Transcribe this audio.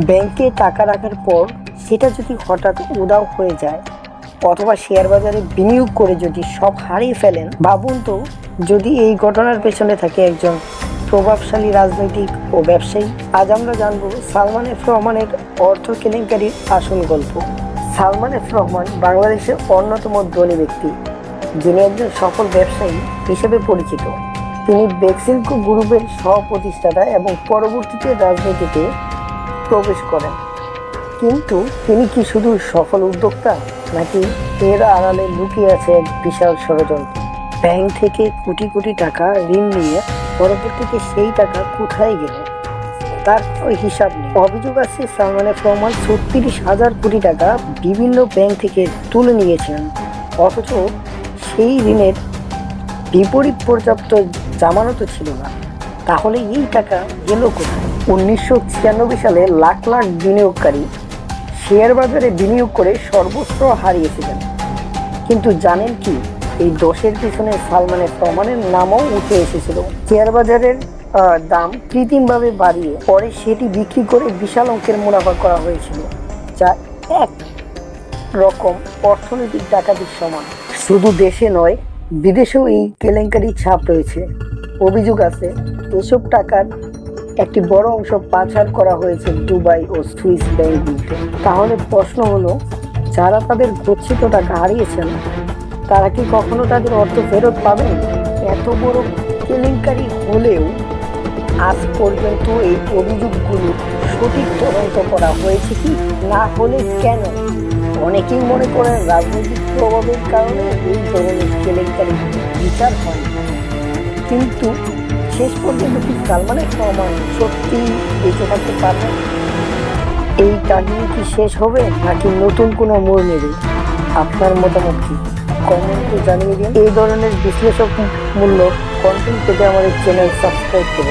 ব্যাংকে টাকা রাখার পর সেটা যদি হঠাৎ উদাও হয়ে যায়, অথবা শেয়ার বাজারে বিনিয়োগ করে যদি সব হারিয়ে ফেলেন, ভাবুন তো যদি এই ঘটনার পেছনে থাকে একজন প্রভাবশালী রাজনৈতিক ও ব্যবসায়ী। আজ আমরা জানব সালমান এফ রহমানের অর্থ কেলেঙ্কারির আসল গল্প। সালমান এফ রহমান বাংলাদেশের অন্যতম ধনী ব্যক্তি, যিনি একজন সফল ব্যবসায়ী হিসেবে পরিচিত। তিনি বেক্সিলকো গ্রুপের সহ প্রতিষ্ঠাতা এবং পরবর্তীতে রাজনীতিতে প্রবেশ করেন। কিন্তু তিনি কি শুধু সফল উদ্যোক্তা, নাকি এর আড়ালে লুকিয়ে আছে এক বিশাল ষড়যন্ত্র? ব্যাংক থেকে কোটি কোটি টাকা ঋণ নিয়ে পরবর্তীতে সেই টাকা কোথায় গেল? তার কোনো হিসাব নেই। অভিযোগ আছে, সালমানের রহমান ছত্রিশ হাজার কোটি টাকা বিভিন্ন ব্যাংক থেকে তুলে নিয়েছেন অথচ সেই ঋণের বিপরীত পর্যাপ্ত জামানতও ছিল না। তাহলে এই টাকা গেল কোথায়? উনিশশো ছিয়ানব্বই সালে লাখ লাখ বিনিয়োগকারী শেয়ার বাজারে বিনিয়োগ করে সর্বস্ব হারিয়েছিলেন। কিন্তু জানেন কি, এই দোষের পিছনে সালমানের রহমানের নামও উঠে এসেছিল। শেয়ার বাজারের দাম কৃত্রিমভাবে বাড়িয়ে পরে সেটি বিক্রি করে বিশাল অঙ্কের মুনাফা করা হয়েছিল, যা এক রকম অর্থনৈতিক ডাকাতির সমান। শুধু দেশে নয়, বিদেশেও এই কেলেঙ্কারির ছাপ রয়েছে। অভিযোগ আছে, এসব টাকার একটি বড় অংশ পাচার করা হয়েছে দুবাই ও সুইস ব্যাংকগুলিতে তাহলে প্রশ্ন হলো, যারা তাদের গচ্ছিত টাকা হারিয়েছেন, তারা কি কখনো তাদের অর্থ ফেরত পাবেন এত বড় কেলেঙ্কারি হলেও আজ পর্যন্ত এই অভিযোগগুলো সঠিক তদন্ত করা হয়েছে কি না হলে কেন? অনেকেই মনে করেন রাজনৈতিক প্রভাবের কারণে এই ধরনের কেলেঙ্কারি বিচার হয় কিন্তু শেষ পর্যন্ত কি সালমানের সময়। সত্যি বেঁচে থাকতে পারবে? এই কাহিনী কি শেষ হবে, নাকি নতুন কোনো মোড় নেবে? আপনার মতামত কি? কমেন্টে জানিয়ে দিন। এই ধরনের বিশ্লেষক মূল্য কন্টেন্ট পেতে আমাদের চ্যানেল সাবস্ক্রাইব করুন।